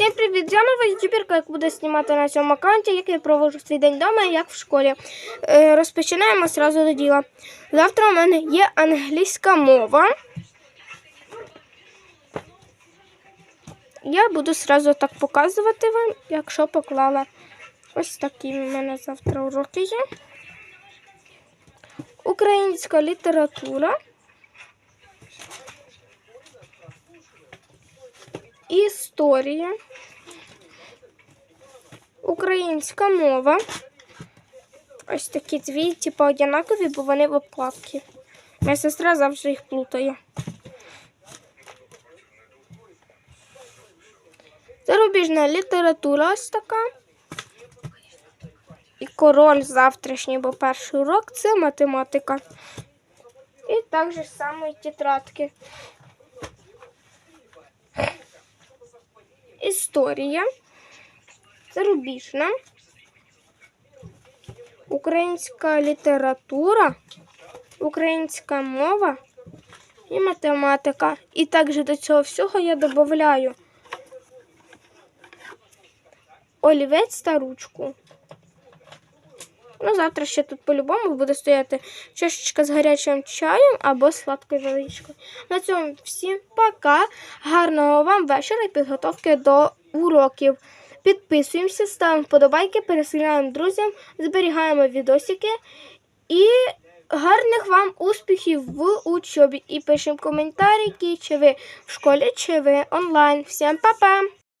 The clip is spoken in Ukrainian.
Всім привіт! Я нова ютуберка, як буде знімати на цьому аккаунті, як я проводжу свій день вдома як в школі. Е, розпочинаємо одразу до діла. Завтра у мене є англійська мова. Я буду одразу так показувати вам, якщо поклала. Ось такі у мене завтра уроки є. Українська література. Історія. Українська мова. Ось такі дві, типу, однакові, бо вони в обкладці. Моя сестра завжди їх плутає. Зарубіжна література ось така. І король завтрашній, бо перший урок це математика. І так же само і тетрадки. Історія. Зарубіжна. Українська література, українська мова і математика. І також до цього всього я додаю олівець та ручку. Ну, завтра ще тут по-любому буде стояти чашечка з гарячим чаєм або сладкою водичкою. На цьому всім пока. Гарного вам вечора і підготовки до уроків. Підписуємося, ставимо вподобайки, пересилаємо друзям, зберігаємо відосики і гарних вам успіхів в учобі. І пишемо коментарі, чи ви в школі, чи ви онлайн. Всім па-па!